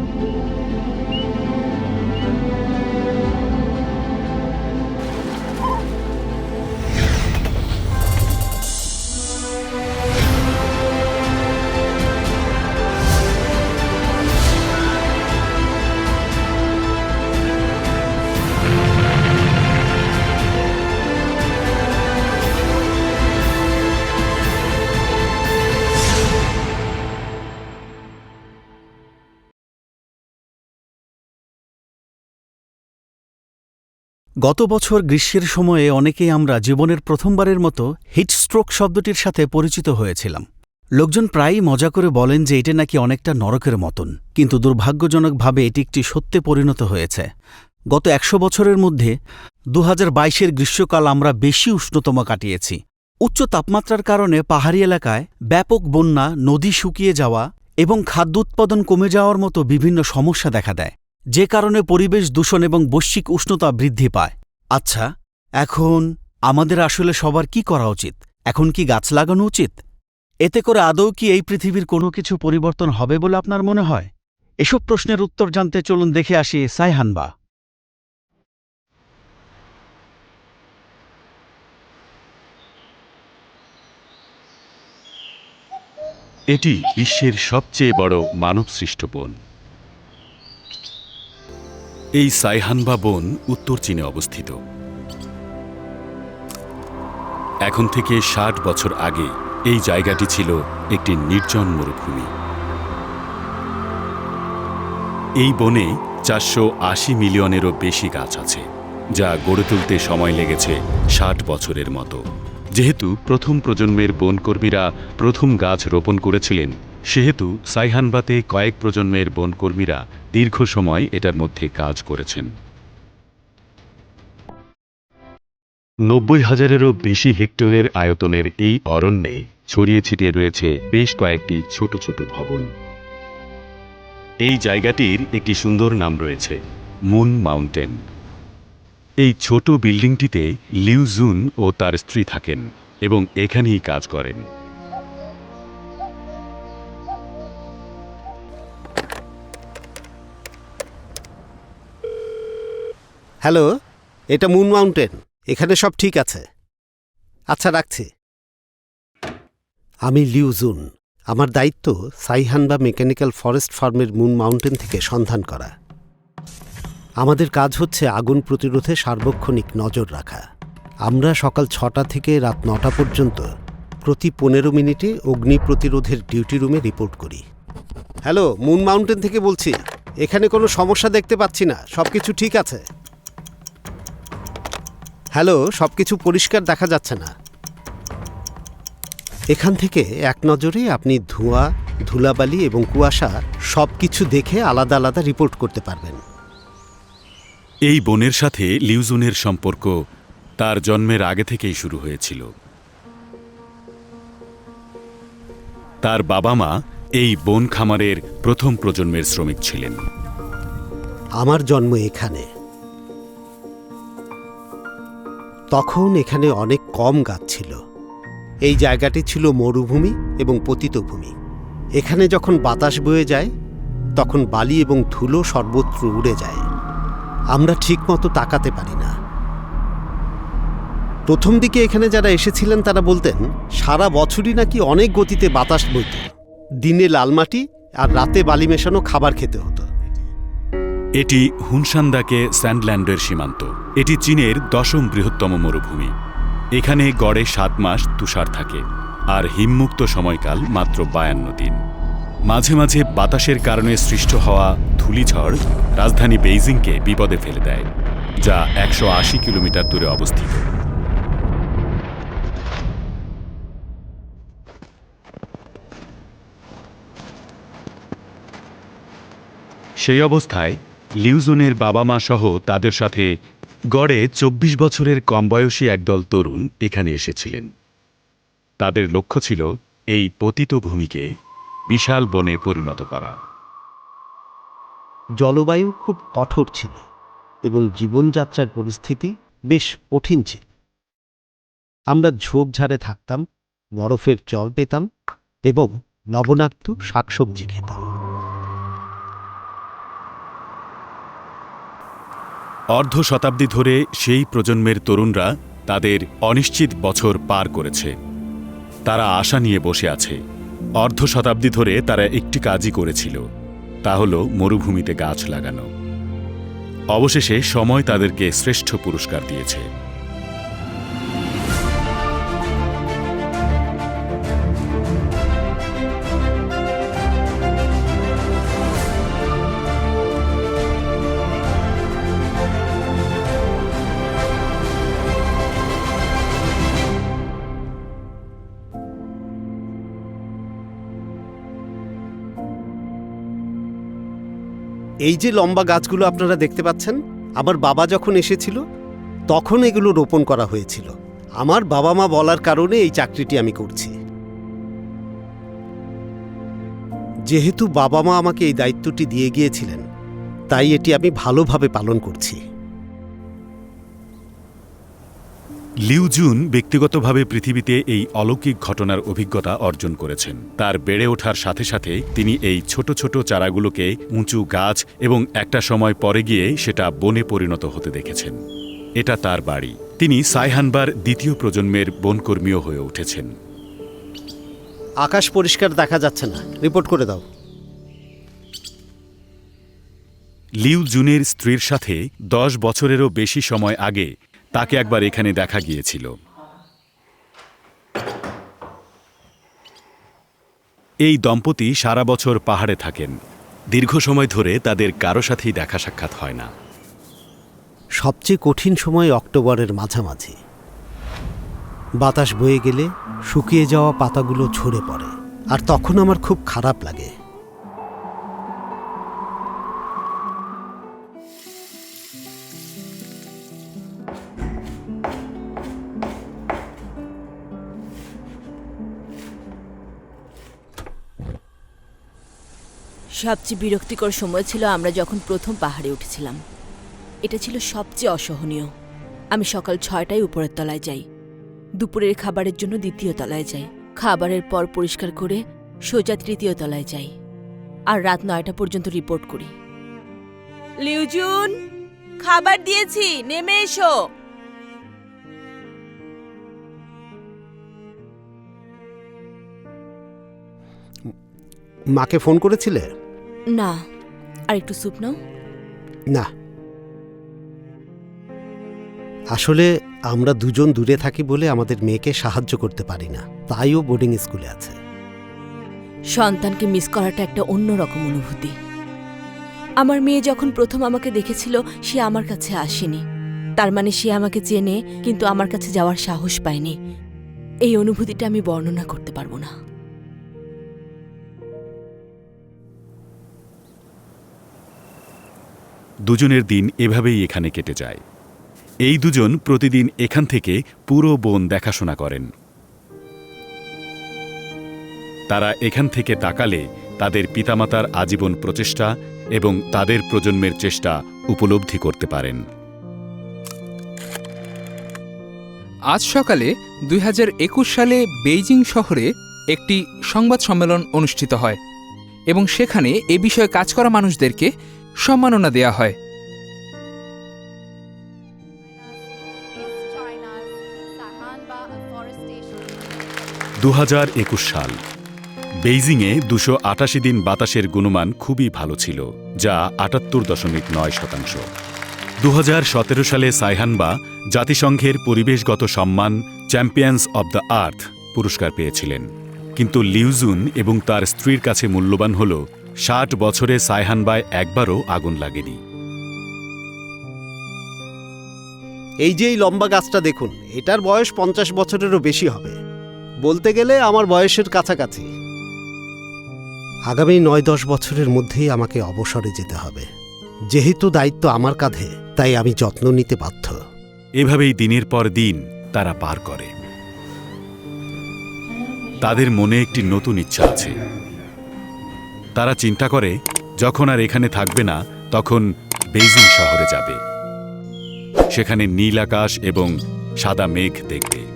ああ。গত বছর গ্রীষ্মের সময়ে অনেকেই আমরা জীবনের প্রথমবারের মতো হিটস্ট্রোক শব্দটির সাথে পরিচিত হয়েছিলাম। লোকজন প্রায়ই মজা করে বলেন যে এটা নাকি অনেকটা নরকের মতন, কিন্তু দুর্ভাগ্যজনকভাবে এটি একটি সত্যে পরিণত হয়েছে। গত একশো বছরের মধ্যে দু হাজার গ্রীষ্মকাল আমরা বেশি উষ্ণতম কাটিয়েছি। উচ্চ তাপমাত্রার কারণে পাহাড়ি এলাকায় ব্যাপক বন্যা, নদী শুকিয়ে যাওয়া এবং খাদ্য উৎপাদন কমে যাওয়ার মতো বিভিন্ন সমস্যা দেখা দেয়। যে কারণে পরিবেশ দূষণ এবং বৈশ্বিক উষ্ণতা বৃদ্ধি পায়। আচ্ছা এখন আমাদের আসলে সবার কি করা উচিত? এখন কি গাছ লাগানো উচিত? এতে করে আদৌ কি এই পৃথিবীর কোনো কিছু পরিবর্তন হবে বলে আপনার মনে হয়? এসব প্রশ্নের উত্তর জানতে চলুন দেখে আসি সাইহানবা এটি বিশ্বের সবচেয়ে বড় মানবসৃষ্ট বন। এই সাইহানবা বন উত্তর চীনে অবস্থিত। এখন থেকে ষাট বছর আগে এই জায়গাটি ছিল একটি নির্জন মরুভূমি। এই বনে চারশো আশি মিলিয়নেরও বেশি গাছ আছে, যা গড়ে তুলতে সময় লেগেছে ষাট বছরের মতো। যেহেতু প্রথম প্রজন্মের বনকর্মীরা প্রথম গাছ রোপণ করেছিলেন সেহেতু সাইহানবাতে কয়েক প্রজন্মের বনকর্মীরা দীর্ঘ সময় এটার মধ্যে কাজ করেছেন। নব্বই হাজারেরও বেশি হেক্টরের আয়তনের এই অরণ্যে ছড়িয়ে ছিটিয়ে রয়েছে বেশ কয়েকটি ছোট ছোট ভবন। এই জায়গাটির একটি সুন্দর নাম রয়েছে, মুন মাউন্টেন। এই ছোট বিল্ডিংটিতে লিউ জুন ও তার স্ত্রী থাকেন এবং এখানেই কাজ করেন। হ্যালো, এটা মুন মাউন্টেন। এখানে সব ঠিক আছে। আচ্ছা রাখছি। আমি লিউজুন আমার দায়িত্ব সাইহান বা মেকানিক্যাল ফরেস্ট ফার্মের মুন মাউন্টেন থেকে সন্ধান করা। আমাদের কাজ হচ্ছে আগুন প্রতিরোধে সার্বক্ষণিক নজর রাখা। আমরা সকাল ছটা থেকে রাত নটা পর্যন্ত প্রতি পনেরো মিনিটে অগ্নি প্রতিরোধের ডিউটি রুমে রিপোর্ট করি। হ্যালো, মুন মাউন্টেন থেকে বলছি, এখানে কোনো সমস্যা দেখতে পাচ্ছি না। সব কিছু ঠিক আছে? হ্যালো সব কিছু পরিষ্কার দেখা যাচ্ছে না। এখান থেকে এক নজরে আপনি ধোঁয়া ধুলাবালি এবং কুয়াশা সব কিছু দেখে আলাদা আলাদা রিপোর্ট করতে পারবেন। এই বনের সাথে লিউজুনের সম্পর্ক তার জন্মের আগে থেকেই শুরু হয়েছিল। তার বাবা মা এই বন খামারের প্রথম প্রজন্মের শ্রমিক ছিলেন। আমার জন্ম এখানে। তখন এখানে অনেক কম গাছ ছিল। এই জায়গাটি ছিল মরুভূমি এবং পতিত ভূমি এখানে যখন বাতাস বয়ে যায়, তখন বালি এবং ধুলো সর্বত্র উড়ে যায়। আমরা ঠিকমতো তাকাতে পারি না। প্রথম দিকে এখানে যারা এসেছিলেন, তারা বলতেন, সারা বছরই নাকি অনেক গতিতে বাতাস বইত। দিনে লাল মাটি আর রাতে বালি মেশানো খাবার খেতে হতো। এটি হুনসান্দাকে স্যান্ডল্যান্ডের সীমান্ত। এটি চীনের দশম বৃহত্তম মরুভূমি। এখানে গড়ে সাত মাস তুষার থাকে, আর হিমমুক্ত সময়কাল মাত্র বায়ান্ন দিন। মাঝে মাঝে বাতাসের কারণে সৃষ্ট হওয়া ধূলিঝড় রাজধানী বেইজিংকে বিপদে ফেলে দেয়, যা একশো আশি কিলোমিটার দূরে অবস্থিত। সেই অবস্থায় লিউজনের বাবা মা সহ তাদের সাথে গড়ে চব্বিশ বছরের কম বয়সী একদল তরুণ এখানে এসেছিলেন। তাদের লক্ষ্য ছিল এই পতিত ভূমিকে বিশাল বনে পরিণত করা। জলবায়ু খুব কঠোর ছিল এবং জীবনযাত্রার পরিস্থিতি বেশ কঠিন ছিল। আমরা ঝোপঝাড়ে থাকতাম, বরফের জল পেতাম এবং লবণাক্ত শাকসবজি খেতাম। অর্ধ শতাব্দী ধরে সেই প্রজন্মের তরুণরা তাদের অনিশ্চিত বছর পার করেছে। তারা আশা নিয়ে বসে আছে। অর্ধ শতাব্দী ধরে তারা একটি কাজই করেছিল, তা হল মরুভূমিতে গাছ লাগানো। অবশেষে সময় তাদেরকে শ্রেষ্ঠ পুরস্কার দিয়েছে। এই যে লম্বা গাছগুলো আপনারা দেখতে পাচ্ছেন, আমার বাবা যখন এসেছিল, তখন এগুলো রোপণ করা হয়েছিল। আমার বাবা মা বলার কারণে এই চাকরিটি আমি করছি। যেহেতু বাবা মা আমাকে এই দায়িত্বটি দিয়ে গিয়েছিলেন, তাই এটি আমি ভালোভাবে পালন করছি। লিউজুন ব্যক্তিগতভাবে পৃথিবীতে এই অলৌকিক ঘটনার অভিজ্ঞতা অর্জন করেছেন। তার বেড়ে ওঠার সাথে সাথে তিনি এই ছোট ছোট চারাগুলোকে উঁচু গাছ এবং একটা সময় পরে গিয়ে সেটা বনে পরিণত হতে দেখেছেন। এটা তার বাড়ি। তিনি সাইহানবার দ্বিতীয় প্রজন্মের বনকর্মীও হয়ে উঠেছেন। আকাশ পরিষ্কার দেখা যাচ্ছে না। রিপোর্ট করে দাও। লিউ জুনের স্ত্রীর সাথে দশ বছরেরও বেশি সময় আগে তাকে একবার এখানে দেখা গিয়েছিল। এই দম্পতি সারা বছর পাহাড়ে থাকেন। দীর্ঘ সময় ধরে তাদের কারও সাথেই দেখা সাক্ষাৎ হয় না। সবচেয়ে কঠিন সময় অক্টোবরের মাঝামাঝি। বাতাস বয়ে গেলে শুকিয়ে যাওয়া পাতাগুলো ঝরে পড়ে, আর তখন আমার খুব খারাপ লাগে। সবচেয়ে বিরক্তিকর সময় ছিল আমরা যখন প্রথম পাহাড়ে উঠেছিলাম। এটা ছিল সবচেয়ে অসহনীয়। আমি সকাল ছয়টায় উপরের তলায় যাই। দুপুরের খাবারের জন্য দ্বিতীয় তলায় যাই। খাবারের পর পরিষ্কার করে সোজা তৃতীয় তলায় যাই। আর রাত নয়টা পর্যন্ত রিপোর্ট করি। লিউজুন, খাবার দিয়েছি, নেমে এসো। মাকে ফোন করেছিলে? না আর একটু স্যুপ নাও। না। আসলে আমরা দুজন দূরে থাকি বলে আমাদের মেয়েকে সাহায্য করতে পারি না তাইও বোর্ডিং স্কুলে আছে। সন্তানকে মিস করাটা একটা অন্যরকম অনুভূতি। আমার মেয়ে যখন প্রথম আমাকে দেখেছিল সে আমার কাছে আসেনি। তার মানে সে আমাকে চেনে কিন্তু আমার কাছে যাওয়ার সাহস পায়নি। এই অনুভূতিটা আমি বর্ণনা করতে পারব না। দুজনের দিন এভাবেই এখানে কেটে যায়। এই দুজন প্রতিদিন এখান থেকে পুরো বন দেখাশোনা করেন। তারা এখান থেকে তাকালে তাদের পিতামাতার আজীবন প্রচেষ্টা এবং তাদের প্রজন্মের চেষ্টা উপলব্ধি করতে পারেন। আজ সকালে দুই হাজার একুশ সালে বেইজিং শহরে একটি সংবাদ সম্মেলন অনুষ্ঠিত হয় এবং সেখানে এ বিষয়ে কাজ করা মানুষদেরকে সম্মাননা দেয়া হয়। দু সাল, বেইজিংয়ে দুশো আটাশি দিন বাতাসের গুণমান খুবই ভালো ছিল, যা আটাত্তর দশমিক নয় শতাংশ। দু হাজার সতেরো সালে সাইহানবা জাতিসংঘের পরিবেশগত সম্মান চ্যাম্পিয়ন্স অব দ্য আর্থ পুরস্কার পেয়েছিলেন। কিন্তু লিউজুন এবং তার স্ত্রীর কাছে মূল্যবান হল ষাট বছরে সাইহানবায় একবারও আগুন লাগেনি। এই যে এই লম্বা গাছটা দেখুন এটার বয়স পঞ্চাশ বছরেরও বেশি হবে। বলতে গেলে আমার বয়সের কাছাকাছি। আগামী নয় দশ বছরের মধ্যেই আমাকে অবসরে যেতে হবে। যেহেতু দায়িত্ব আমার কাঁধে তাই আমি যত্ন নিতে বাধ্য। এভাবেই দিনের পর দিন তারা পার করে। তাদের মনে একটি নতুন ইচ্ছা আছে। তারা চিন্তা করে, যখন আর এখানে থাকবে না, তখন বেইজিং শহরে যাবে। সেখানে নীল আকাশ এবং সাদা মেঘ দেখবে।